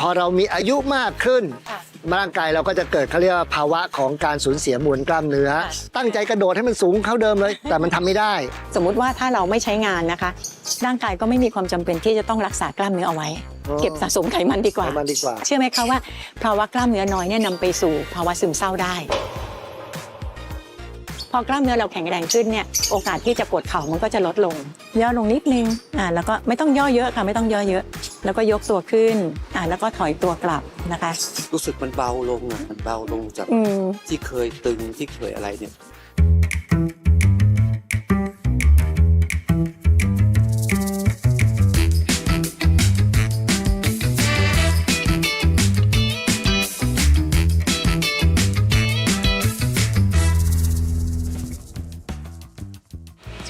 พอเรามีอายุมากขึ้นค่ะร่างกายเราก็จะเกิดเขาเรียกว่าภาวะของการสูญเสียมวลกล้ามเนื้อค่ะตั้งใจกระโดดให้มันสูงเข้าเดิมเลย แต่มันทำไม่ได้ สมมุติว่าถ้าเราไม่ใช้งานนะคะ ร่างกายก็ไม่มีความจำเป็นที่จะต้องรักษากล้ามเนื้อเอาไว้อ๋อเก็บสะสมไขมันดีกว่าให้มันดีกว่า เชื่อไหมคะว่าภาวะกล้ามเนื้อน้อยเนี่ยนำไปสู่ภาวะซึมเศร้าได้ พอกล้ามเนื้อเราแข็งแรงขึ้นเนี่ยโอกาสที่จะปวดเข่ามันก็จะลดลงย่อลงนิดนึงอ่าแล้วก็ไม่ต้องย่อเยอะค่ะไม่ต้องย่อเยอะ แล้วก็ยกตัวขึ้นอ่าแล้วก็ถอยตัวกลับนะคะ รู้สึกมันเบาลงอะมันเบาลงจากอืม ที่เคยตึงที่เคยอะไรเนี่ย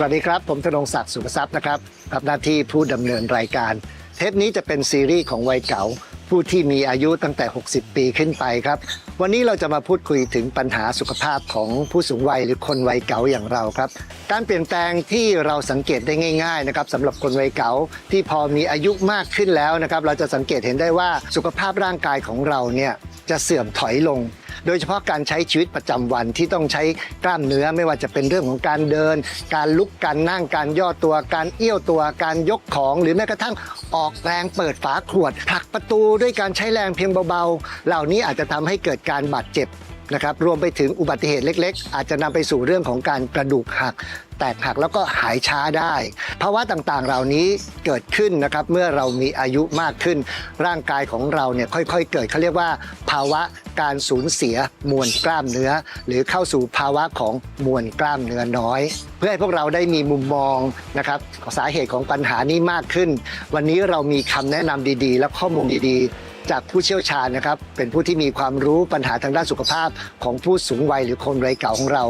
วัสดีครับ ผมธนงศักดิ์สุภทรัพย์นะครับรับหน้าที่ผู้ดำเนินรายการ เทปนี้จะเป็นซีรีส์ของวัยเก่า ผู้ที่มีอายุตั้งแต่ 60 ปีขึ้นไปครับ วันนี้เราจะมาพูดคุยถึงปัญหาสุขภาพของผู้สูงวัยหรือคนวัยเก่าอย่างเราครับ การเปลี่ยนแปลงที่เราสังเกตได้ง่ายๆนะครับสำหรับคนวัยเก่าที่พอมีอายุมากขึ้นแล้วนะครับ เราจะสังเกตเห็นได้ว่าสุขภาพร่างกายของเราเนี่ยจะเสื่อมถอยลง โดยเฉพาะการใช้ชีวิตประจำวันที่ต้องใช้กล้ามเนื้อไม่ว่าจะเป็นเรื่องของการเดิน การลุกการนั่งการย่อตัว การเอี้ยวตัว การยกของ หรือแม้กระทั่งออกแรงเปิดฝาขวดผลักประตูด้วยการใช้แรงเพียงเบาๆ เหล่านี้อาจจะทำให้เกิดการบาดเจ็บ นะครับรวมไปถึงอุบัติเหตุเล็ก ๆ อาจจะนำไปสู่เรื่องของการกระดูกหัก แตกหักแล้วก็หายช้าได้ภาวะต่างๆเหล่านี้เกิดขึ้นนะครับเมื่อเรามีอายุมากขึ้น ร่างกายของเราเนี่ยค่อยๆ เกิดเขาเรียกว่า ภาวะการสูญเสียมวลกล้ามเนื้อ หรือเข้าสู่ภาวะของมวลกล้ามเนื้อน้อย เพื่อให้พวกเราได้มีมุมมองนะครับสาเหตุของปัญหานี้มากขึ้น วันนี้เรามีคำแนะนำดีๆ และข้อมูลดีๆ จากผู้เชี่ยวชาญนะครับ เป็นผู้ที่มีความรู้ปัญหาทางด้านสุขภาพของผู้สูงวัยหรือคนวัยเก่าของเรา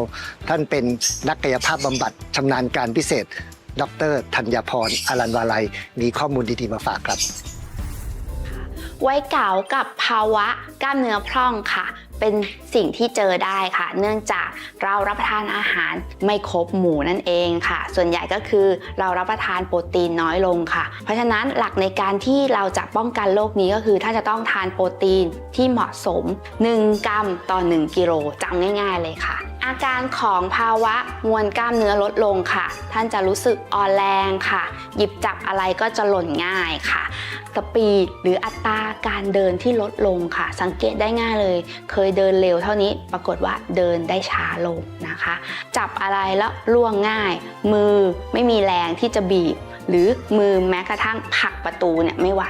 ท่านเป็นนักกายภาพบำบัดชำนาญการพิเศษ ดรธัญพรอรันวาลัย มีข้อมูลดีๆมาฝากครับ ไว้เก่ากับภาวะกล้ามเนื้อพร่องค่ะ เป็นสิ่งที่เจอได้ค่ะ เนื่องจากเรารับประทานอาหารไม่ครบหมู่นั่นเองค่ะ ส่วนใหญ่ก็คือเรารับประทานโปรตีนน้อยลงค่ะ เพราะฉะนั้นหลักในการที่เราจะป้องกันโรคนี้ก็คือท่านจะต้องทานโปรตีนที่เหมาะสม 1 กรัมต่อ 1 กิโลจำง่าย ๆ เลยค่ะ อาการของภาวะมวลกล้ามเนื้อลดลงค่ะ ท่านจะรู้สึกอ่อนแรงค่ะ หยิบจับอะไรก็จะหล่นง่ายค่ะ สปีดหรืออัตราการเดินที่ลดลงค่ะ สังเกตได้ง่ายเลย เคยเดินเร็วเท่านี้ ปรากฏว่าเดินได้ช้าลงนะคะ จับอะไรแล้วล่วงง่าย มือไม่มีแรงที่จะบีบ หรือมือแม้กระทั่งผลักประตูเนี่ยไม่ไหว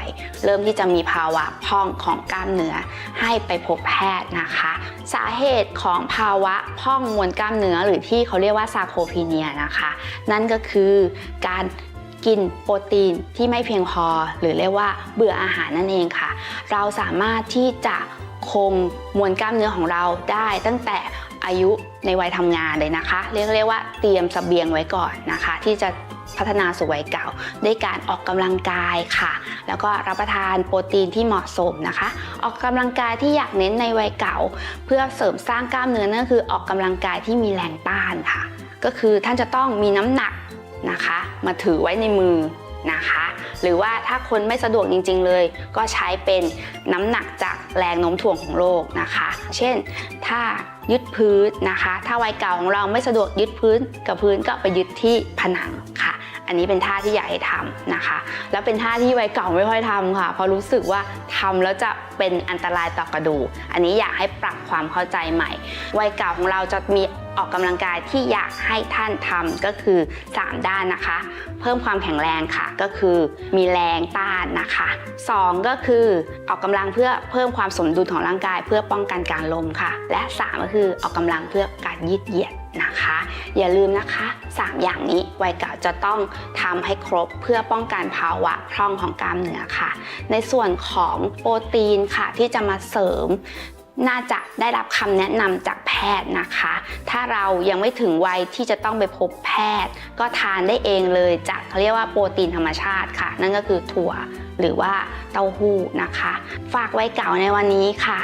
เริ่มที่จะมีภาวะพองของกล้ามเนื้อให้ไปพบแพทย์นะคะ สาเหตุของภาวะพองมวลกล้ามเนื้อหรือที่เขาเรียกว่าซาโคพีเนียนะคะ นั่นก็คือการกินโปรตีนที่ไม่เพียงพอ หรือเรียกว่าเบื่ออาหารนั่นเองค่ะ เราสามารถที่จะคงมวลกล้ามเนื้อของเราได้ตั้งแต่อายุในวัยทำงานเลยนะคะ เรียกเรียกว่าเตรียมสเสบียงไว้ก่อนนะคะ ที่จะ พัฒนาสู่วัยเก่า ด้วยการออกกำลังกายค่ะ แล้วก็รับประทานโปรตีนที่เหมาะสมนะคะ ออกกำลังกายที่อยากเน้นในวัยเก่า เพื่อเสริมสร้างกล้ามเนื้อนั่นคือออกกำลังกายที่มีแรงต้านค่ะ ก็คือท่านจะต้องมีน้ำหนักนะคะ มาถือไว้ในมือนะคะ หรือว่าถ้าคนไม่สะดวกจริง ๆ เลย ก็ใช้เป็นน้ำหนักจากแรงโน้มถ่วงของโลกนะคะ เช่น ถ้ายึดพื้นนะคะ ถ้าวัยเก่าของเราไม่สะดวกยึดพื้นกับพื้นก็ไปยึดที่ผนังค่ะ อันนี้เป็นท่าที่อยากให้ทำนะคะ แล้วเป็นท่าที่วัยเก่าไม่ค่อยทำค่ะ เพราะรู้สึกว่าทำแล้วจะเป็นอันตรายต่อกระดูก อันนี้อยากให้ปรับความเข้าใจใหม่ วัยเก่าของเราจะมี ออกกำลังกายที่อยากให้ท่านทำก็คือ 3 ด้านนะคะ เพิ่มความแข็งแรงค่ะก็คือมีแรงต้านนะคะ 2 ก็คือออกกำลังเพื่อเพิ่มความสมดุลของร่างกาย เพื่อป้องกันการล้มค่ะ และ 3 ก็คือออกกำลังเพื่อการยืดเหยียดนะคะ อย่าลืมนะคะ 3 อย่างนี้วัยเก่าจะต้องทำให้ครบเพื่อป้องกันภาวะพร่องของกล้ามเนื้อค่ะ ในส่วนของโปรตีนค่ะที่จะมาเสริม น่าจะได้รับคำแนะนำจากแพทย์นะคะ ถ้าเรายังไม่ถึงวัยที่จะต้องไปพบแพทย์ ก็ทานได้เองเลยจากเขาเรียกว่าโปรตีนธรรมชาติค่ะ นั่นก็คือถั่วหรือว่าเต้าหู้นะคะ ฝากไว้เก่าในวันนี้ค่ะ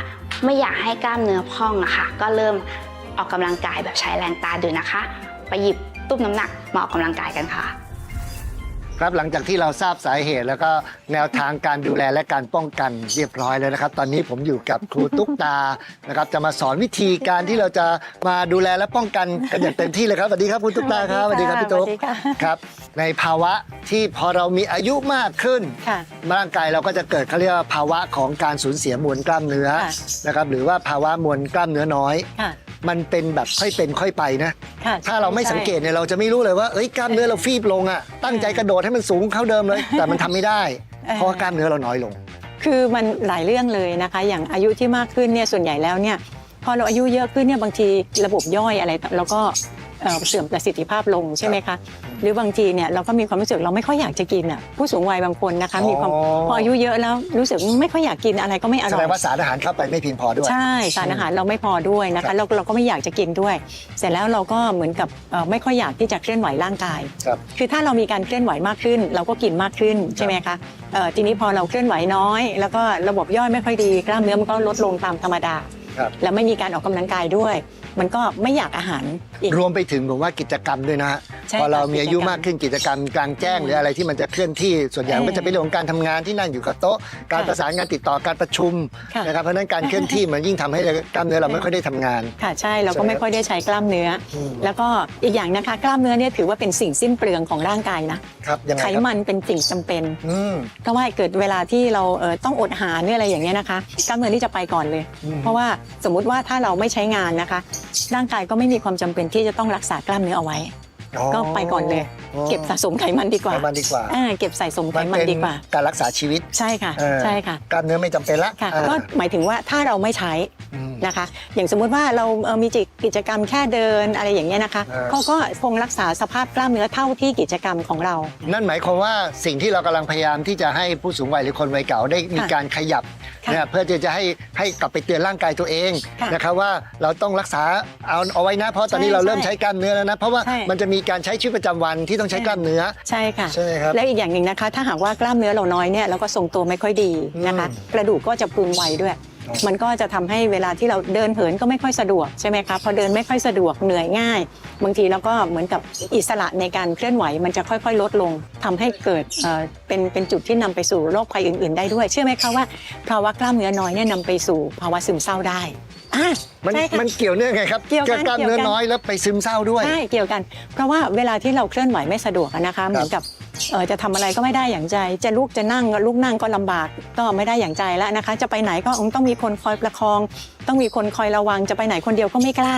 ไม่อยากให้กล้ามเนื้อพองอะค่ะ ก็เริ่มออกกำลังกายแบบใช้แรงตาดูนะคะ ไปหยิบตุ้มน้ำหนักมาออกกำลังกายกันค่ะ ครับหลังจากที่เราทราบสาเหตุ แล้วก็แนวทางการดูแลและการป้องกันเรียบร้อยแล้วนะครับ ตอนนี้ผมอยู่กับครูตุ๊กตานะครับจะมาสอนวิธีการที่เราจะมาดูแลและป้องกันกันอย่างเต็มที่เลยครับสวัสดีครับครูตุ๊กตาครับสวัสดีครับพี่ตุ๊กสวัสดีค่ะ ครับในภาวะที่พอเรามีอายุมากขึ้น ค่ะ ร่างกายเราก็จะเกิดเขาเรียกว่าภาวะของการสูญเสียมวลกล้ามเนื้อค่ะ นะครับหรือว่าภาวะมวลกล้ามเนื้อน้อย ค่ะ มันเป็นแบบค่อยเป็นค่อยไปนะ ค่ะถ้าเราไม่ใช่สังเกตเนี่ยเราจะไม่รู้เลยว่าเอ้ยกล้ามเนื้อเราฟีบลงอะตั้งใจกระโดดให้มันสูงเข้าเดิมเลย แต่มันทำไม่ได้เออเพราะว่ากล้ามเนื้อเราน้อยลง คือมันหลายเรื่องเลยนะคะ อย่างอายุที่มากขึ้นเนี่ยส่วนใหญ่แล้วเนี่ยพอเราอายุเยอะขึ้นเนี่ยบางทีระบบย่อยอะไรเราก็ เอ่อเสื่อมประสิทธิภาพลงใช่ไหมคะหรือบางทีเนี่ยเราก็มีความรู้สึกเราไม่ค่อยอยากจะกินอะผู้สูงวัยบางคนนะคะมีความอ๋อพออายุเยอะแล้วรู้สึกไม่ค่อยอยากกินอะไรก็ไม่อแสร่ดอยงว่าสารอาหารเข้าไปไม่เพียงพอด้วย ใช่สารอาหารเราไม่พอด้วยนะครัคะบเราเราก็ไม่อยากจะกินด้วย เสร็จแล้วเราก็เหมือนกับเอ่อไม่ค่อยอยากที่จะเคลื่อนไหวร่างกายครับคือถ้าเรามีการเคลื่อนไหวมากขึ้น เราก็กินมากขึ้นใช่ไหมคะเอ่อทีนี้พอเราเคลื่อนไหวน้อย แล้วก็ระบบย่อยไม่ค่อยดีกล้ามเนื้อมันก็ลดลงตามธรรมดา ครับ แล้วไม่มีการออกกำลังกายด้วย มันก็ไม่อยากอาหารอีก รวมไปถึงผมว่ากิจกรรมด้วยนะฮะใช่พอเราค่ะมีอายุกิจกรรมมากขึ้นกิจกรรมกลางแจ้งหรืออะไรที่มันจะเคลื่อนที่ส่วนใหญ่เออมันก็จะเป็นเรื่องของการทำงานที่นั่งอยู่กับโต๊ะ การค่ะประสานงานติดต่อการประชุมค่ะ นะครับเพราะฉะนั้นการเคลื่อนที่มันยิ่งทำให้กล้ามเนื้อเราไม่ค่อยได้ทำงาน ค่ะใช่เราก็ไม่ค่อยได้ใช้กล้ามเนื้ออมแล้วก็อีกอย่างนะคะกล้ามเนื้อเนี่ยถือว่าเป็นสิ่งสิ้นเปลืองของร่างกายนะครับยังไงไขครับมันเป็นสิ่งจำเป็น อืม เพราะว่าเกิดเวลาที่เราเอ่อต้องอดอาหารหรืออะไรอย่างเงี้ยนะคะกล้ามเนื้อนี่จะไปก่อนเลย อืม เพราะว่าสมมุติว่าถ้าเราไม่ใช้งานนะคะ ร่างกายก็ไม่มีความจำเป็นที่จะต้องรักษากล้ามเนื้อเอาไว้ ก็ไปก่อนเลยอ๋อเก็บสะสมไขมันดีกว่าไขมันดีกว่าอ่าเก็บสะสมไขมันมันเป็นดีกว่า การรักษาชีวิตใช่ค่ะเออใช่ค่ะ กล้ามเนื้อไม่จำเป็นละค่ะอ่าก็หมายถึงว่าถ้าเราไม่ใช้อืมนะคะ อย่างสมมุติว่าเราเอ่อมีกิจกรรมแค่เดินอะไรอย่างเงี้ยนะคะเออเขาก็คงรักษาสภาพกล้ามเนื้อเท่าที่กิจกรรมของเรา นั่นหมายความว่าสิ่งที่เรากำลังพยายามที่จะให้ผู้สูงวัยหรือคนวัยเก่าได้มีค่ะการขยับค่ะ นะเพื่อที่จะให้ให้กลับไปเตือนร่างกายตัวเองค่ะนะครับว่าเราต้องรักษาเอาเอาไว้นะเพราะตอนนี้ใช่เราเริ่มใช่ใช้กล้ามเนื้อแล้วนะเพราะว่าใช่ มันจะมีการใช้ชีวิตประจำวันที่ต้องใช้กล้ามเนื้อ ใช่ค่ะ ใช่ไหมครับ แล้วอีกอย่างหนึ่งนะคะ ถ้าหากว่ากล้ามเนื้อเราน้อยเนี่ยเราก็ทรงตัวไม่ค่อยดีนะคะอืมกระดูกก็จะพรุนไวด้วยอ๋อ มันก็จะทำให้เวลาที่เราเดินเหินก็ไม่ค่อยสะดวกใช่ไหมคะพอเดินไม่ค่อยสะดวกเหนื่อยง่าย บางทีเราก็เหมือนกับอิสระในการเคลื่อนไหว มันจะค่อยๆ ลดลงทำให้เกิดเอ่อเป็นเป็นจุดที่นำไปสู่โรคภัยอื่น ๆ ได้ด้วย เชื่อไหมคะว่าภาวะกล้ามเนื้อน้อยเนี่ยนำไปสู่ภาวะซึมเศร้าได้อะมันใช่ค่ะมันเกี่ยวเนื่องไงครับ เกี่ยวกันกล้ามเนื้อเกี่ยวกันน้อยแล้วไปซึมเศร้าด้วยใช่เกี่ยวกัน เพราะว่าเวลาที่เราเคลื่อนไหวไม่สะดวกอะนะคะเหมือนกับ เอ่อจะทำอะไรก็ไม่ได้อย่างใจ จะลุกจะนั่งลุกนั่งก็ลำบากก็ไม่ได้อย่างใจแล้วนะคะ จะไปไหนก็ต้องมีคนคอยประคอง ต้องมีคนคอยระวังจะไปไหนคนเดียวก็ไม่กล้า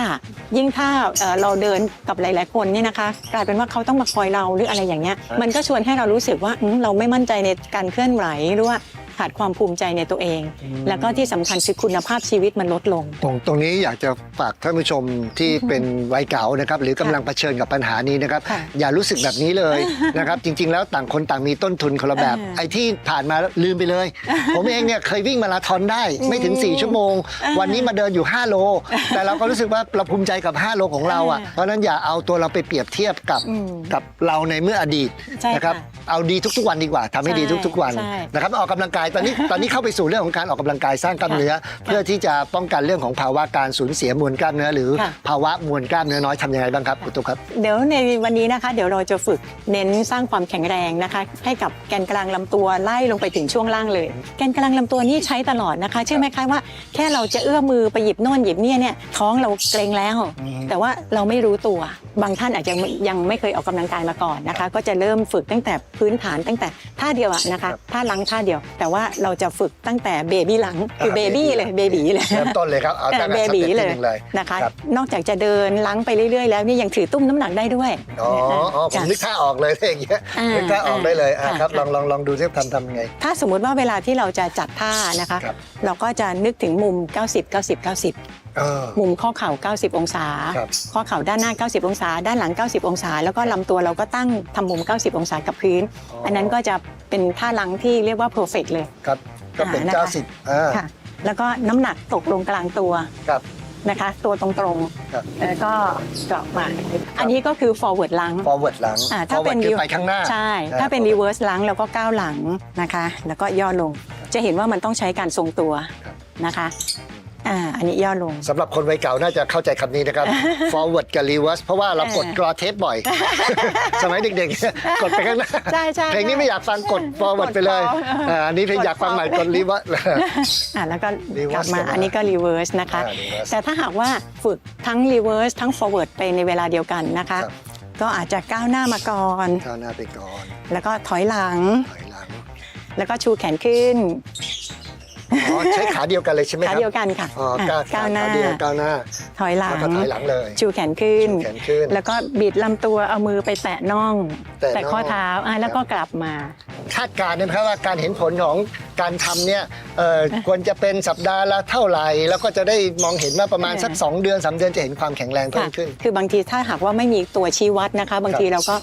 ยิ่งถ้าเอ่อเราเดินกับหลาย ๆ คนเนี่ยนะคะ กลายเป็นว่าเขาต้องมาคอยเราหรืออะไรอย่างเงี้ยครับมันก็ชวนให้เรารู้สึกว่าอืมเราไม่มั่นใจในการเคลื่อนไหวหรือว่า ขาดความภูมิใจในตัวเอง แล้วก็ที่สำคัญคือคุณภาพชีวิตมันลดลง ตรงตรงนี้อยากจะฝากท่านผู้ชมที่เป็นวัยเก่านะครับหรือกำลังเผชิญกับปัญหานี้นะครับค่ะอย่ารู้สึกแบบนี้เลยนะครับ จริง ๆ แล้วต่างคนต่างมีต้นทุนคนละแบบเออไอ้ที่ผ่านมาแล้วลืมไปเลย ผมเองเนี่ยเคยวิ่งมาราธอนได้ไม่ถึง 4 ชั่วโมง วันนี้มาเดินอยู่ 5 โล แต่เราก็รู้สึกว่าเราภูมิใจกับ 5 โลของเราอะเออเพราะฉะนั้นอย่าเอาตัวเราไปเปรียบเทียบกับอืมกับเราในเมื่ออดีตใช่นะครับค่ะเอาดีทุกๆวันดีกว่าทำให้ดีใช่ทุกๆวันใช่นะครับออกกำลังกายตอนนี้ตอนนี้เข้าไปสู่เรื่องของการออกกำลังกายสร้างกล้ามเนื้อ เพื่อที่จะป้องกันเรื่องของภาวะการสูญเสียมวลกล้ามเนื้อ หรือค่ะ ภาวะมวลกล้ามเนื้อน้อยทำยังไงบ้างครับคุณตุ๊กครับ เดี๋ยวในวันนี้นะคะ เดี๋ยวเราจะฝึกเน้นสร้างความแข็งแรงนะคะ ให้กับแกนกลางลำตัวไล่ลงไปถึงช่วงล่างเลย แกนกลางลำตัวนี่ใช้ตลอดนะคะ เชื่อไหมคะว่าแค่เราจะเอื้อมมือไปหยิบโน่นหยิบเนี่ยเนี่ยท้องเราเกรงแล้ว อืม แต่ว่าเราไม่รู้ตัว บางท่านอาจจะยังไม่เคยออกกำลังกายมาก่อนนะคะ ก็จะเริ่มฝึกตั้งแต่พื้นฐานตั้งแต่ท่าเดียวอะนะคะท่าลังท่าเดียว แต่ว่าเราจะฝึกตั้งแต่เบบี้หลังคือเบบี้เลยเบบีเลยเริ่มต้นเลยครับเอาตั้งเบแต่สบีเต็ปที่เลยหนึ่งเลยนะคะครับนอกจากจะเดินล้างไปเรื่อยๆ แล้วนี่ยังถือตุ้มน้ำหนักได้ด้วยอ๋ออ๋อผมจ้ะนึกท่าออกเลยถ้าอย่างเงี้ยอ่านึกท่าออกได้เลยอะค่ะครับลค่ะองลองลองดูซิทำทำยังไง ถ้าสมมุติว่าเวลาที่เราจะจัดท่านะคะครับเราก็จะนึกถึงมุม 90 90 90เออ มุมข้อเข่า 90 องศา ครับ ข้อเข่าด้านหน้า 90 องศา ด้านหลัง 90 องศา แล้วก็ลำตัวเราก็ตั้งทำมุม 90 องศากับพื้น อันนั้นก็จะเป็นท่าลังที่เรียกว่า perfect เลย ครับก็เป็น อ่านะคะ 90อ่าค่ะ แล้วก็น้ำหนักตกลงกลางตัวครับ นะคะ ตัวตรงครับ ๆ แล้วก็กลับมาอันนี้ก็คือ forward ลัง forward หลัง อ่าถ้าเป็น forward คือไปข้างหน้า ใช่ ถ้าเป็น reverse หลังแล้วก็ก้าวหลังนะคะ แล้วก็ย่อลง จะเห็นว่ามันต้องใช้การทรงตัวครับ นะคะ อ่าอันนี้ย่อลง สำหรับคนวัยเก่าน่าจะเข้าใจคำนี้นะครับ forward กับ reverse เพราะว่าเรากดเออกรอเทปบ่อย สมัยเด็กๆ กดไปข้างหน้าใช่ใช่เพลงนี้ไม่อยากฟังกด forward ไปเลยกด forward อ่าอันนี้เพลงอยากฟังใหม่กด reverse อ่าแล้วก็ Reverse กลับมากลับมาอันนี้ก็ reverse นะคะ อ่า reverse แต่ถ้าหากว่าฝึกทั้ง reverse ทั้ง forward ไปในเวลาเดียวกันนะคะ ครับ ก็อาจจะก้าวหน้ามาก่อน ข้าวหน้าไปก่อนแล้วก็ถอยหลัง ถอยหลังแล้วก็ชูแขนขึ้น อ๋อใช้ขาเดียวกันเลยใช่ไหมคขารับเดียวกันค่ะอ๋ออะก้าวก้าวหน้าขาเดียวก้าวหน้าถอยหลัแล้วง ก็ถอยหลังเลยชูแขนขึ้นแขนขึ้น แล้วก็บิดลำตัวเอามือไปแตะน่องแตะน่อง ข้อเท้าอะแล้วก็กลับมา คาดการณ์ได้ไหมครับว่าการเห็นผลของการทำเนี่ยเอ่อควรจะเป็นสัปดาห์ละเท่าไหร่ แล้วก็จะได้มองเห็นว่าประมาณเออสัก 2 เดือน 3 เดือนจะเห็นความแข็งแรงเพิ่ค่ะมขึ้น คือบางทีถ้าหากว่าไม่มีตัวชี้วัดนะคะ บางทีครับเราก็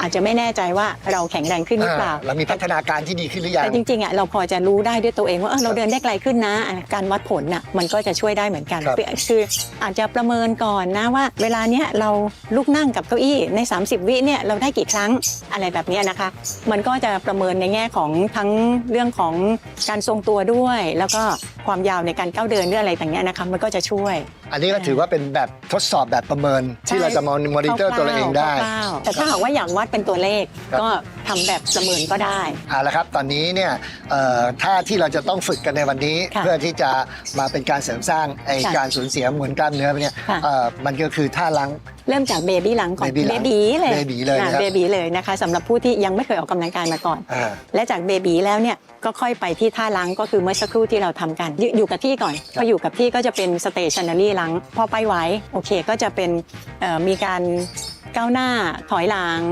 อาจจะไม่แน่ใจว่าเราแข็งแรงขึ้นหรือเปล่าอ่า เรามีพัฒนาการที่ดีขึ้นหรือยังแต่จริงๆอะเราพอจะรู้ได้ด้วยตัวเองว่าเออเราเดินได้ไกลขึ้นนะอะการวัดผลน่ะมันก็จะช่วยได้เหมือนกันครับคืออาจจะประเมินก่อนนะว่า เวลาเนี้ยเราลุกนั่งกับเก้าอี้ใน 30 วิเนี่ยเราได้กี่ครั้งอะไรแบบเนี้ยนะคะ มันก็จะประเมินในแง่ของทั้งเรื่องของการทรงตัวด้วย แล้วก็ ความยาวในการก้าวเดินด้วยอะไรต่างเงี้ยนะคะมันก็จะช่วย อันนี้ก็ถือว่าเป็นแบบทดสอบแบบประเมิน ที่เราจะมอนิเตอร์ตัวเราเองได้ คร่าวๆแต่ถ้าหากว่าอยากวัดเป็นตัวเลข ครับ ก็ทำแบบประเมินก็ได้ เอาละครับ ตอนนี้เนี่ยเอ่อท่าที่เราจะต้องฝึกกันในวันนี้ ค่ะเพื่อที่จะมาเป็นการเสริมสร้างไอค่ะการสูญเสียมวลกล้ามเนื้อเนี่ยค่ะ เอ่อมันก็คือท่าลัง เริ่มจากเบบี้หลังก่อน Baby หลังบีเลย Baby เลยนะครับ เบบีเลยนะคะสำหรับผู้ที่ยังไม่เคยออกกำลังกายมาก่อน อ่า และจากเบบีแล้วเนี่ยก็ค่อยไปที่ท่าล้างก็คือเมื่อสักครู่ที่เราทำกันอยู่อยู่กับที่ก่อนครับพออยู่กับที่ก็จะเป็นสเตชันนารีล้างพอไปไหวโอเคก็จะเป็นเอ่อมีการก้าวหน้าถอยหลัง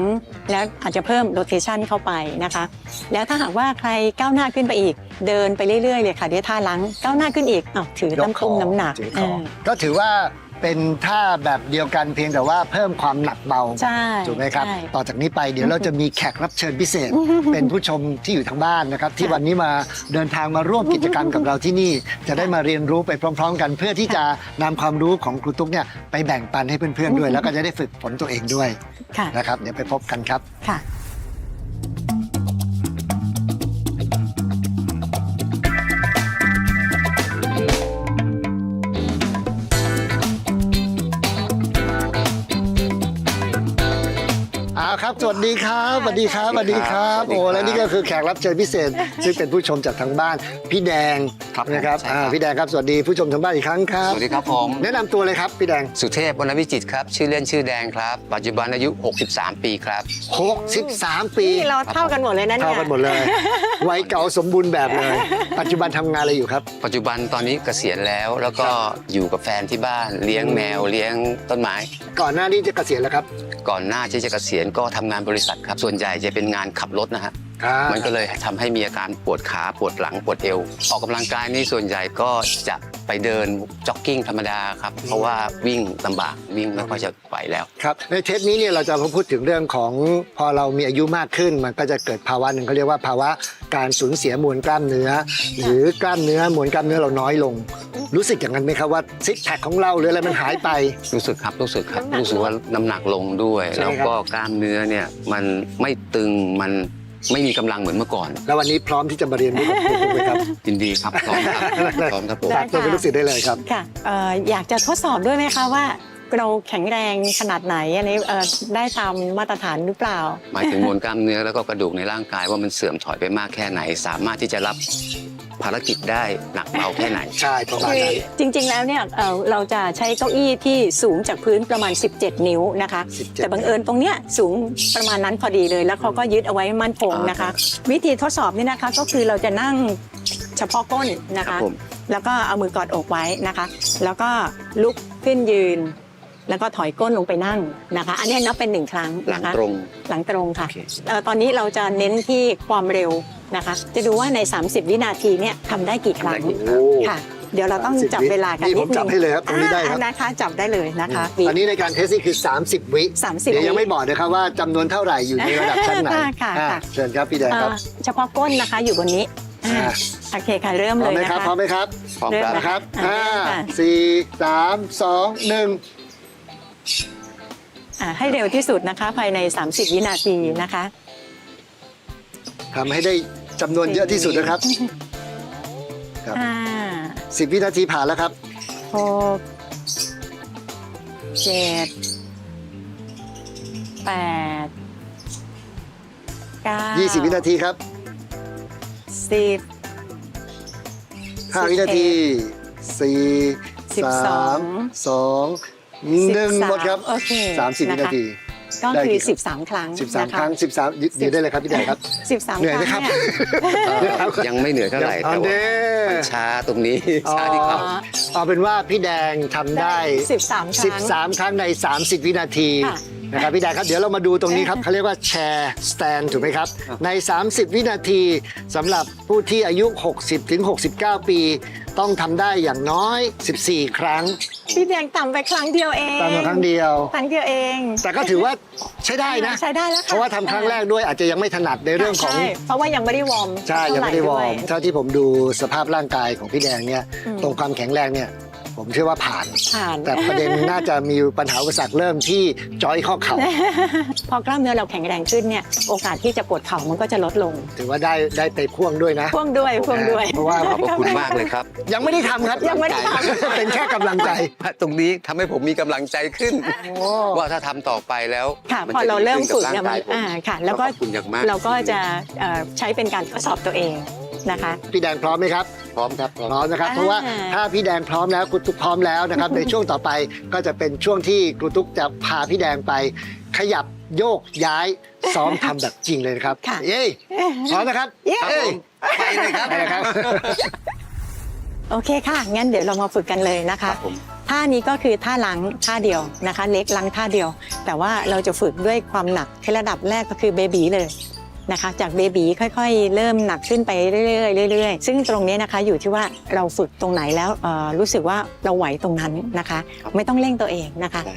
แล้วอาจจะเพิ่มโรเทชันเข้าไปนะคะ แล้วถ้าหากว่าใครก้าวหน้าขึ้นไปอีก เดินไปเรื่อยๆเลยค่ะด้วยท่าล้างก้าวหน้าขึ้นอีกอ้าวถือยกน้ำตุ้มน้ำหนักถือคเอออ ก็ถือว่า เป็นท่าแบบเดียวกันเพียงแต่ว่าเพิ่มความหนักเบาใช่ถูกไหมครับ ใช่ต่อจากนี้ไปเดี๋ยวเราจะมีแขกรับเชิญพิเศษ เป็นผู้ชมที่อยู่ทางบ้านนะครับ ที่วันนี้มาเดินทางมาร่วมกิจกรรมกับเราที่นี่ จะได้มาเรียนรู้ไปพร้อม ๆ กัน เพื่อที่จะนำความรู้ของครูตุ๊กเนี่ยไปแบ่งปันให้เพื่อนๆด้วย แล้วก็จะได้ฝึกฝนตัวเองด้วยค่ะ นะครับ เดี๋ยวไปพบกันครับ ค่ะ เอาครับสวัสดีครับ สวัสดีครับสวัสดีครับสวัสดีครับโอ้และนี่ก็คือแขกรับเชิญพิเศษ ซึ่งเป็นผู้ชมจากทางบ้านพี่แดงครับผมนะครับใช่ครับ อ่าพี่แดงครับสวัสดีผู้ชมทางบ้านอีกครั้งครับ สวัสดีครับผม แนะนำตัวเลยครับพี่แดง สุเทพวรรณวิจิตรครับ ชื่อเล่นชื่อแดงครับ ปัจจุบันอายุ 63 ปีครับ 63 ปีนี่เราเท่ากันหมดเลยนะเนี่ยเท่ากันหมดเลยวัยเก่าสมบูรณ์แบบเลย ปัจจุบันทำงานอะไรอยู่ครับ ปัจจุบันตอนนี้เกษียณแล้ว แล้วก็อยู่กับแฟนที่บ้านเลี้ยงแมวเลี้ยงต้นไม้ ก่อนหน้านี้จะเกษียณแล้วครับ ก่อนหน้าที่จะเกษียณก็ทำงานบริษัทครับ ส่วนใหญ่จะเป็นงานขับรถนะฮะครับมันก็เลยทำให้มีอาการปวดขาปวดหลังปวดเอว ออกกำลังกายนี่ส่วนใหญ่ก็จะไปเดินจ็อกกิ้งธรรมดาครับ เพราะว่าวิ่งลำบากวิ่งไม่ค่อยจะไหวแล้ว ครับในเทปนี้เนี่ยเราจะมาพูดถึงเรื่องของพอเรามีอายุมากขึ้น มันก็จะเกิดภาวะหนึ่งเขาเรียกว่าภาวะการสูญเสียมวลกล้ามเนื้อ หรือกล้ามเนื้อมวลกล้ามเนื้อเราน้อยลง รู้สึกอย่างนั้นไหมครับว่าซิกแพคของเราหรืออะไรมันหายไป รู้สึกครับรู้สึกครับน้ำหนักรู้สึกว่าน้ำหนักลงด้วย ใช่แล้วครับก็กล้ามเนื้อเนี่ยมันไม่ตึงมันไม่มีกำลังเหมือนเมื่อก่อนแล้ววันนี้พร้อมที่จะมาเรียนรู้กับคุณถูกไหมครับ ยินดีครับพร้อมครับพร้อมครับผม ได้ ฝากตัวเป็นลูกศิษย์ได้เลยครับ ค่ะเอ่ออยากจะทดสอบด้วยไหมคะว่าเราแข็งแรงขนาดไหนอันนี้เอ่อได้ตามมาตรฐานหรือเปล่า หมายถึงมวลกล้ามเนื้อแล้วก็กระดูกในร่างกายว่ามันเสื่อมถอยไปมากแค่ไหน สามารถที่จะรับ ภารกิจได้หนักเบาแค่ไหน ใช่ประมาณคือนั้น จริงๆ แล้วเนี่ยเอ่อเราจะใช้เก้าอี้ที่สูงจากพื้นประมาณ 17 นิ้วนะคะ 17 แต่บังเอิญตรงเนี้ยสูงประมาณนั้นพอดีเลย แล้วเขาก็ยึดเอาไว้มั่นคงนะคะ วิธีทดสอบนี่นะคะก็คือเราจะนั่งเฉพาะก้นนะครัคะ บผม แล้วก็เอามือกอดอกไว้นะคะ แล้วก็ลุกขึ้นยืน แล้วก็ถอยก้นลงไปนั่งนะคะ อันนี้นับเป็นหนึ่งครั้งหลังนะคะตรง หลังตรงค่ะโอเค เอ่อตอนนี้เราจะเน้นที่ความเร็ว นะคะ จะดูว่าใน 30 วินาทีเนี่ยทำได้กี่ครั้งทำได้กี่ครั้งโอ้ ค่ะ เดี๋ยวเราต้องจับเวลากันนี่นิผดมนึงจับให้เลยครับตรงนี้ได้ครับ อ่านะคะจับได้เลยนะคะ อันนี้ในการเทสนี่คือ 30 วิสามสิบเดี๋ยวยังวิไม่บอกนะครับว่าจำนวนเท่าไหร่อยู่ในระดับชั้นไหนค่ะค่ะ อ่าค่ะเชิญครับพี่แดงครับเอ่อเฉพาะก้นนะคะอยู่บนนี้อ่า อ่าโอเคค่ะเริ่มพร้อเลมยไหมนะครับคะพร้อมไหมครับพร้อมเริ่ครับ นะครับอ่าห้าค่ะ สี่สามสองหนึ่งอ่าให้เร็วที่สุดนะคะภายใน 30 วินาทีนะคะ ทำให้ได้จำนวนเยอะที่สุดนะครับ ครับ ห้า10วินาทีผ่านแล้วครับ หกเจ็ดแปดเก้า20 วินาทีครับ สิบ 5 วินาทีสิบ4สอง 3 2 1 หมดครับ โอเค30 วินาที ก็ได้คือ กี่ครับ13 ครั้ง13ครั้ง 13ยืนยืนได้เลยครับพี่แดงครับ 13 เหนื่อยคไหมรั้งครับเนี่ยยังไม่เหนื่อยเท่าไหร่อัแต่นว่าเด้มันช้าตรงนี้อ๋อช้าที่เขา เอาเป็นว่าพี่แดงทำได้13ครั้ง13 ครั้งใน 30 วินาที ค่ะ นะครับพี่แดงครับเดี๋ยวเรามาดูตรงนี้ครับเขาเรียกว่าแชร์สแตนถูกไหมครับ ใน 30 วินาทีสำหรับผู้ที่อายุ 60ถึง69 ปี ต้องทำได้อย่างน้อย 14 ครั้งพี่แดงต่ำไปครั้งเดียวเองตามมาครั้งเดียว ครั้งเดียวเองแต่ก็ถือว่าใช้ได้นะ ใช้ได้แล้วค่เพราะว่าทำครั้งแรกด้วยอาจจะยังไม่ถนัดในเรื่องของ ใช่เพราะว่ายังไม่ได้วอร์มใช่ ยังไม่ได้วอร์มเท่าหเท่าที่ผมดูสภาพร่างกายของพี่แดงเนี่ยอืมตรงความแข็งแรงเนี่ย ผมเชื่อว่าผ่าน ผ่าน แต่ประเด็นน่าจะมีปัญหาอุปสรรคเริ่มที่จอยข้อเข่า พอกล้ามเนื้อเราแข็งแรงขึ้นเนี่ยโอกาสที่จะปวดเข่ามันก็จะลดลง ถือว่าได้ได้ไปพ่วงด้วยนะ พ่วงด้วยพ่วงด้วย เพราะว่าขอบพระคุณมากเลยครับ ยังไม่ได้ทำครับยังไม่ได้ทำ เป็นแค่กำลังใจ ตรงนี้ทำให้ผมมีกำลังใจขึ้นโอ้ว่าถ้าทำต่อไปแล้วค่ะมันพอจะเราเริ่มดีฝึขึ้กนเนี่ยบมันร่างกายผมอ่าค่ะ แล้วก็ขอบคุณอย่างมาก เราก็จะเอ่อใช้เป็นการทดสอบตัวเอง นะคะ พี่แดงพร้อมไหมครับพร้อมครับพร้อม พร้อมนะครับ อ่า เพราะว่าถ้าพี่แดงพร้อมแล้วครูตุ๊กพร้อมแล้วนะครับ ในช่วงต่อไปก็จะเป็นช่วงที่ครูตุ๊กจะพาพี่แดงไป ขยับโยกย้ายซ้อมทำแบบจริงเลยนะครับค่ะ เย้พร้อมนะครับเย้เอ้ยไปเลยครับ ไปเลยครับ โอเคค่ะ งั้นเดี๋ยวเรามาฝึกกันเลยนะครัคะบผม ท่านี้ก็คือท่าล้างท่าเดียวนะคะ เล็กล้างท่าเดียว แต่ว่าเราจะฝึกด้วยความหนักที่ระดับแรกก็คือเบบีเลย นะคะ จากเบบีค่อยๆ เริ่มหนักขึ้นไปเรื่อยๆเรื่อยๆ ซึ่งตรงนี้นะคะอยู่ที่ว่าเราฝึกตรงไหนแล้วเอ่อรู้สึกว่าเราไหวตรงนั้นนะคะครับไม่ต้องเร่งตัวเองนะคะได้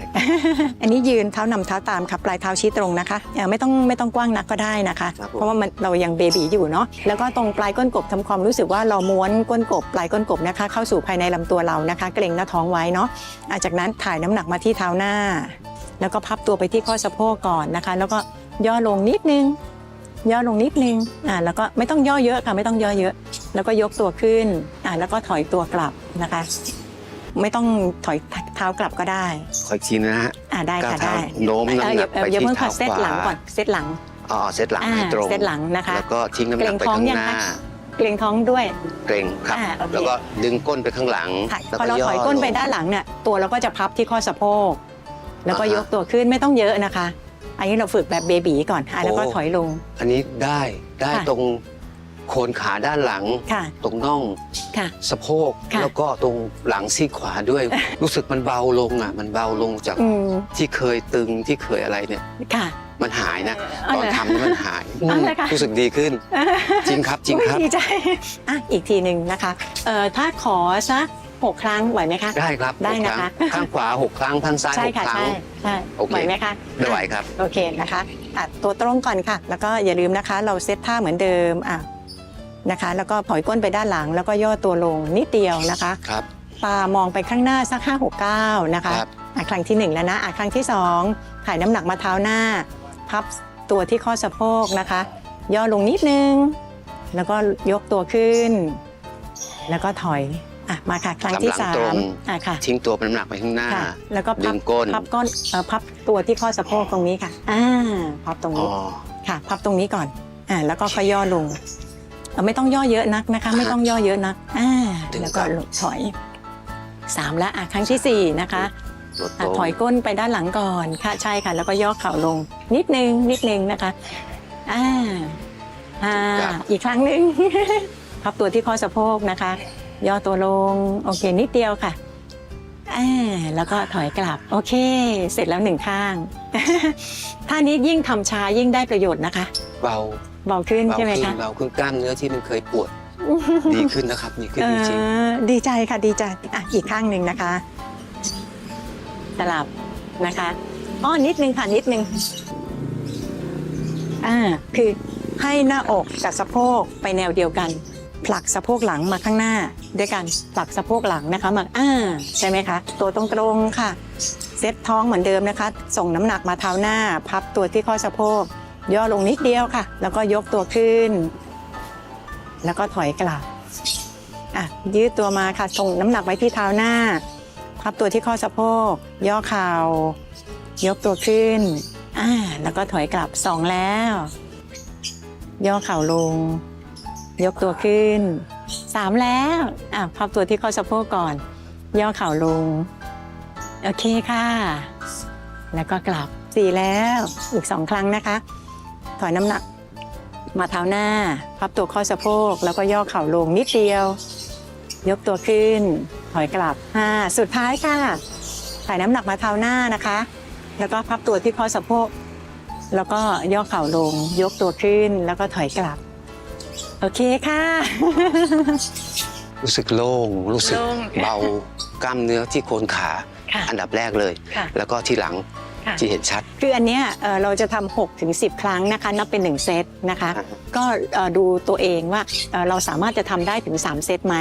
อันนี้ยืนเท้านำเท้าตามค่ะปลายเท้าชี้ตรงนะคะเอ่อไม่ต้องไม่ต้องกว้างนักก็ได้นะคะครับผมเพราะว่ามันเรายังเบบีอยู่เนาะแล้วก็ตรงปลายก้นกบทำความรู้สึกว่าเราม้วนก้นกบปลายก้นกบนะคะ เข้าสู่ภายในลำตัวเรานะคะ เกร็งหน้าท้องไว้เนาะอะจากนั้นถ่ายน้ำหนักมาที่เท้าหน้า แล้วก็พับตัวไปที่ข้อสะโพกก่อนนะคะ แล้วก็ย่อลงนิดนึง ย่อลงนิดนึงอ่าแล้วก็ไม่ต้องย่อเยอะค่ะไม่ต้องย่อเยอะ แล้วก็ยกตัวขึ้นอ่าแล้วก็ถอยตัวกลับนะคะ ไม่ต้องถอยเท้ากลับก็ได้ขออีกทีนะฮะอ่าได้ก้าวค่ะเท้าได้โน้มเออน้ำหอนัย่ากเออไปอย่าที่เพิ่งค่ะเท้าเซตขหลังวาก่อนเซตหลังอ๋อเซตหลังอ่าให้ตรงเซตหลังนะคะ แล้วก็ทิ้งน้ำหนักไปเกร็งท้องข้างยังหน้าคะเกรงท้องด้วย เกรงครับ อ่าโอเค แล้วก็ดึงก้นไปข้างหลังค่ะแล้วพอเราถอยก้นไปด้านหลังเนี่ยตัวเราก็จะพับที่ข้อสะโพก แล้วก็อ่าฮะยกตัวขึ้นไม่ต้องเยอะนะคะ อันนี้เราฝึกแบบเบบีก่อนอะแล้วก็โอ้ ถอยลง อันนี้ได้ได้ค่ะ ตรงโคนขาด้านหลัง ค่ะ ตรงน่องค่ะ สะโพกค่ะ แล้วก็ตรงหลังซีกขวาด้วย รู้สึกมันเบาลงอะ มันเบาลงจากอืมที่เคยตึงที่เคยอะไรเนี่ย ค่ะ มันหายนะ เอาตอนเหรอทำนี่มันหายเอาอืมเลยค่ะรู้สึกดีขึ้น จริงครับจริงครับ อุ๊ยดีใจ อะ อีกทีหนึ่งนะคะ เอ่อ ถ้าขอสัก หกครั้งไหวไหมคะ ได้ครับได้หกนะคะรั้งข้างขวาหกครั้งข้างซ้ายใช่หกค่ะครั้ง ใช่ใช่โอเค ไหวไหมคะได้ไหวครับ โอเคนะคะอะตัวตรงก่อนค่ะ แล้วก็อย่าลืมนะคะ เราเซตท่าเหมือนเดิมอะนะคะ แล้วก็ถอยก้นไปด้านหลัง แล้วก็ย่อตัวลงนิดเดียวนะคะ ครับ ตามองไปข้างหน้าสัก5 6 9นะคะครับ อะครั้งที่หนึ่งแล้วนะอะครั้งที่สองถ่ายน้ำหนักมาเท้าหน้า พับตัวที่ข้อสะโพกนะคะ ย่อลงนิดนึง แล้วก็ยกตัวขึ้น แล้วก็ถอย อะมาค่ะครั้งที่กำลังสาตรมงอะค่ะทิ้งตัวเป็นน้ำหนักไปข้างหน้าค่ะแล้วก็ดึพับงก้นพับก้นเอ่อพับตัวที่ข้อสะโพกตรงนี้ค่ะอ่าพับตรงอ๋อนี้ค่ะ พับตรงนี้ก่อนอ่าแล้วก็ค่อยย่อลงเอ่อไม่ต้องย่อเยอะนักนะคะ ไม่ต้องย่อเยอะนักอ่าถึงแล้วก็ครับลงถอยสามแล้วอะครั้งที่สี่นะคะลดอะตรงถอยก้นไปด้านหลังก่อนค่ะใช่ค่ะ แล้วก็ย่อเข่าลง นิดนึงนิดนึงนะคะอ่าอ่าอีกครั้งหนึ่งพับตัวที่ข้อสะโพกนะคะ ย่อตัวลง โอเค นิดเดียวค่ะอ่าแล้วก็ถอยกลับ โอเค เสร็จแล้วหนึ่งข้าง ท่านี้ยิ่งทำช้ายิ่งได้ประโยชน์นะคะ เบาเบาขึ้นเบาใช่ไหมขึ้นคะเบาขึ้นกล้ามเนื้อที่มันเคยปวดดีขึ้นนะครับดีขึ้นเอจริงอดีใจค่ะดีใจอะอีกข้างหนึ่งนะคะ สลับนะคะอ้อนิดนึงค่ะนิดนึงอ่าคือให้หน้าอกกับสะโพกไปแนวเดียวกัน ผลักสะโพกหลังมาข้างหน้า ด้วยกันผลักสะโพกหลังนะคะมาอ่าใช่ไหมคะ ตัวตรงๆค่ะ เซ็ตท้องเหมือนเดิมนะคะ ส่งน้ำหนักมาเท้าหน้า พับตัวที่ข้อสะโพก ย่อลงนิดเดียวค่ะ แล้วก็ยกตัวขึ้น แล้วก็ถอยกลับอะยืดตัวมาค่ะส่งน้ำหนักไว้ที่เท้าหน้า พับตัวที่ข้อสะโพก ย่อเข่ายกตัวขึ้นอ่าแล้วก็ถอยกลับสองแล้ว ย่อเข่าลง ยกตัวขึ้นสามแล้วอะพับตัวที่ข้อสะโพกก่อน ย่อเข่าลง โอเคค่ะ แล้วก็กลับสี่แล้วอีกสองครั้งนะคะ ถอยน้ำหนัก มาเท้าหน้า พับตัวข้อสะโพก แล้วก็ย่อเข่าลงนิดเดียว ยกตัวขึ้น ถอยกลับห้าสุดท้ายค่ะถ่ายน้ำหนักมาเท้าหน้านะคะ แล้วก็พับตัวที่ข้อสะโพก แล้วก็ย่อเข่าลง ยกตัวขึ้นแล้วก็ถอยกลับ โอเคค่ะ รู้สึกโล่งรู้สึกโล่งเบากล้ามเนื้อที่โคนขา ค่ะอันดับแรกเลย ค่ะแล้วก็ที่หลังค่ะ ที่เห็นชัด คืออันเนี้ยเอ่อเราจะทำ6ถึง10 ครั้งนะคะ นับเป็น 1 เซตนะคะ อ่าฮะ ก็เอ่อดูตัวเองว่าเอ่อเราสามารถจะทำได้ถึง 3 เซตไหม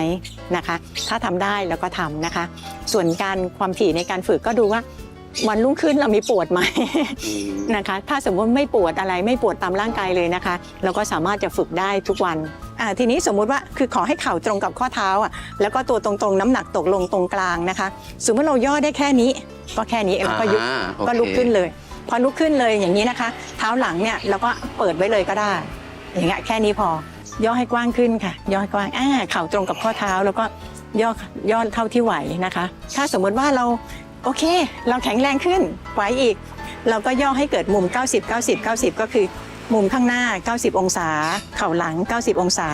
นะคะ ถ้าทำได้แล้วก็ทำนะคะ ส่วนการความถี่ในการฝึกก็ดูว่า วันรุ่งขึ้นเรามีปวดไหมอืมนะคะ ถ้าสมมติไม่ปวดอะไรไม่ปวดตามร่างกายเลยนะคะ เราก็สามารถจะฝึกได้ทุกวันอ่าทีนี้สมมุติว่าคือขอให้เข่าตรงกับข้อเท้าอะแล้วก็ตัวตรงๆน้ำหนักตกลงตรงกลางนะคะ สมมติเราย่อได้แค่นี้ ก็แค่นี้แล้วก็ยุบอ่าโอเคก็ลุกขึ้นเลย พอลุกขึ้นเลยอย่างนี้นะคะ เท้าหลังเนี่ยเราก็เปิดไว้เลยก็ได้ อย่างเงี้ยแค่นี้พอย่อให้กว้างขึ้นค่ะ ย่อให้กว้างอ่าเข่าตรงกับข้อเท้าแล้วก็ย่อย่อเท่าที่ไหวนะคะ ถ้าสมมุติว่าเรา โอเค เราแข็งแรงขึ้นไหวอีก เราก็ย่อให้เกิดมุม 90 90 90 ก็คือมุมข้างหน้า 90 องศา เข่าหลัง 90 องศา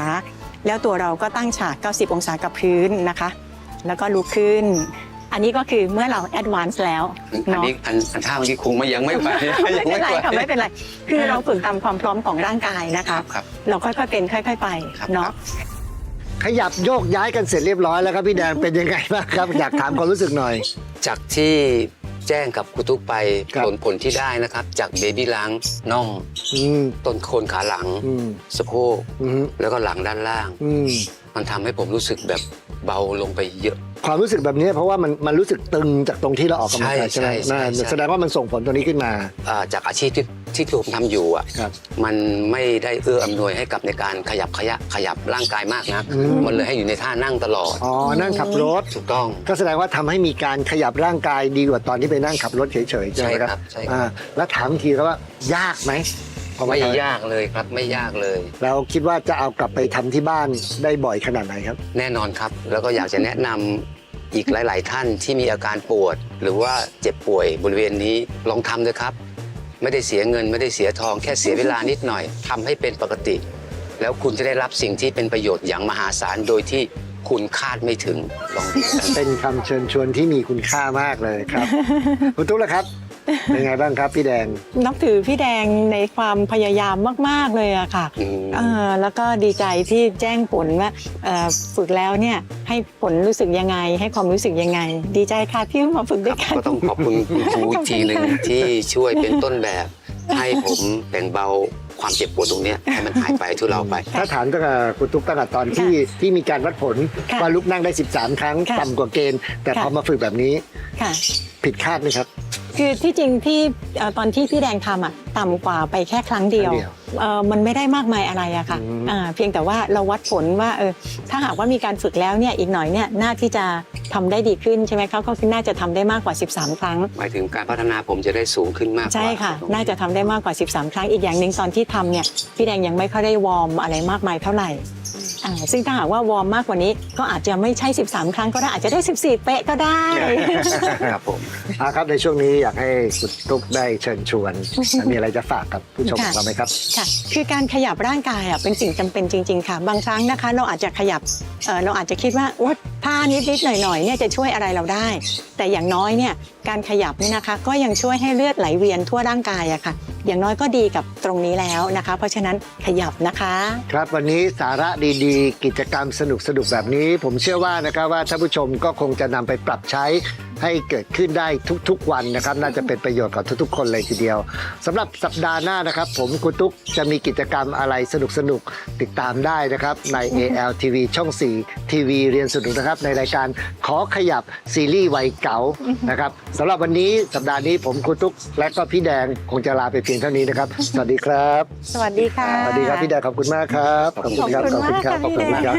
แล้วตัวเราก็ตั้งฉาก 90 องศากับพื้นนะคะ แล้วก็ลุกขึ้น อันนี้ก็คือเมื่อเราแอดวานซ์แล้วอันเนาะนี้อันอันท่าเมื่อกี้คงไม่ยังไม่ไหวไม่ยังเป็นไรไหวค่ะไม่เป็นไร คือเราฝึกตามความพร้อมของร่างกายนะคคะรับครับ เราค่อยๆเป็นค่อย ๆ ไปครับ เนาะ ขยับโยกย้ายกันเสร็จเรียบร้อยแล้วครับพี่แดงเป็นยังไงบ้างครับอยากถามความรู้สึกหน่อย จากที่แจ้งกับครูตุ๊กไปครับ ผลผลที่ได้นะครับ จากเบบี้ล้างน่องอืมต้นโคนขาหลัง อืมสะโพกอืมแล้วก็หลังด้านล่าง อืมมันทำให้ผมรู้สึกแบบเบาลงไปเยอะ ความรู้สึกแบบนี้เพราะว่ามันมันรู้สึกตึงจากตรงที่เราออกกำลังกายใช่ใช่ไหมใช่นั่นใช่แสดงว่ามันส่งผลตรงนี้ขึ้นมา อ่าจากอาชีพที่ ที่ผมทำอยู่อะครับ มันไม่ได้เอื้ออำนวยให้กับในการขยับขยะขยับร่างกายมากนะอืม มันเลยให้อยู่ในท่านั่งตลอด อ๋อนั่งขับรถ ถูกต้อง ก็แสดงว่าทำให้มีการขยับร่างกายดีกว่าตอนที่ไปนั่งขับรถเฉยๆใช่ไหมคใช่ครัรับบใช่ครับ อ่าแล้วถามทีครับว่ายากไหมพอไม่ทำยากเลยครับไม่ยากเลยแล้วคิดว่าจะเอากลับไปทำที่บ้านได้บ่อยขนาดไหนครับ แน่นอนครับ แล้วก็อยากจะแนะนำอีกหลาย ๆ ท่านที่มีอาการปวด หรือว่าเจ็บป่วยบริเวณนี้ลองทำเลยครับ ไม่ได้เสียเงินไม่ได้เสียทองแค่เสียเวลานิดหน่อยทำให้เป็นปกติ แล้วคุณจะได้รับสิ่งที่เป็นประโยชน์อย่างมหาศาลโดยที่คุณคาดไม่ถึงลองดูกันเป็นคำเชิญชวนที่มีคุณค่ามากเลยครับคุณตุ๊กล่ะครับ เป็นไงบ้างครับพี่แดง นับถือพี่แดงในความพยายามมาก ๆ เลยอะค่ะอืม เออแล้วก็ดีใจที่แจ้งผลว่าเอ่อฝึกแล้วเนี่ยให้ผลรู้สึกยังไง ให้ความรู้สึกยังไง ดีใจค่ะที่มาฝึกด้วยกัน ก็ต้องขอบคุณคุณครูอีกทีหนึ่งที่ช่วยเป็นต้นแบบ ให้ผมแบ่งเบาความเจ็บปวดตรงเนี้ยให้มันหายไปทุเลาไป ถ้าถามตั้งแต่คุณตุ๊กตั้งแต่ตอนที่ที่มีการวัดผลค่ะว่าลุกนั่งได้ 13 ครั้งค่ะต่ำกว่าเกณฑ์ แต่ค่ะ พอมาฝึกแบบนี้ค่ะ ผิดคาดไหมครับ คือที่จริงที่เอ่อตอนที่พี่แดงทำอะต่ำกว่าไปแค่ครั้งเดียวครั้งเดียวเอ่อมันไม่ได้มากมายอะไรอะค่ะอืม อ่าเพียงแต่ว่าเราวัดผลว่าเออถ้าหากว่ามีการฝึกแล้วเนี่ยอีกหน่อยเนี่ยน่าที่จะทำได้ดีขึ้นใช่ไหมคะก็คือน่าจะทำได้มากกว่า 13 ครั้ง หมายถึงการพัฒนาผมจะได้สูงขึ้นมากกว่าใช่ค่ะ น่าจะทำได้มากกว่า 13 ครั้งอีกอย่างหนึ่งตอนที่ทำเนี่ยพี่แดงยังไม่ค่อยได้วอร์มอะไรมากมายเท่าไหร่ อ่าซึ่งถ้าหากว่าวอร์มมากกว่านี้ ก็อาจจะไม่ใช่ 13 ครั้งก็ได้อาจจะได้ 14 เป๊ะก็ได้ ครับผมอ่าครับในช่วงนี้อยากให้คุณตุ๊กได้เชิญชวน มีอะไรจะฝากกับผู้ชมของเราไหมครับ ค่ะคือการขยับร่างกายอะเป็นสิ่งจำเป็นจริง ๆ ค่ะ บางครั้งนะคะ เราอาจจะขยับเอ่อเราอาจจะคิดว่าว่า ผ้านิดๆหน่อยๆเนี่ยจะช่วยอะไรเราได้ แต่อย่างน้อยเนี่ยการขยับเนี่ยนะคะ ก็ยังช่วยให้เลือดไหลเวียนทั่วร่างกายอะค่ะ อย่างน้อยก็ดีกับตรงนี้แล้วนะคะ เพราะฉะนั้นขยับนะคะ ครับวันนี้สาระดีๆ กิจกรรมสนุกๆแบบนี้ ผมเชื่อว่านะครับว่าท่านผู้ชมก็คงจะนำไปปรับใช้ ให้เกิดขึ้นได้ทุกๆวันนะครับ น่าจะเป็นประโยชน์กับทุกๆ คนเลยทีเดียวสำหรับสัปดาห์หน้านะครับ ผมคุณตุ๊กจะมีกิจกรรมอะไรสนุกๆติดตามได้นะครับ ใน ALTV ช่อง 4 ทีวีเรียนสนุกนะครับ ในรายการขอขยับซีรีส์วัยเก๋านะครับสำหรับวันนี้สัปดาห์นี้ผมคุณตุ๊กและก็พี่แดงคงจะลาไปเพียงเท่านี้นะครับ สวัสดีครับ สวัสดีค่ะ สวัสดีครับพี่แดงขอบคุณมากครับ ขอบคุณมากค่ะขอบคุณพี่แดงครับ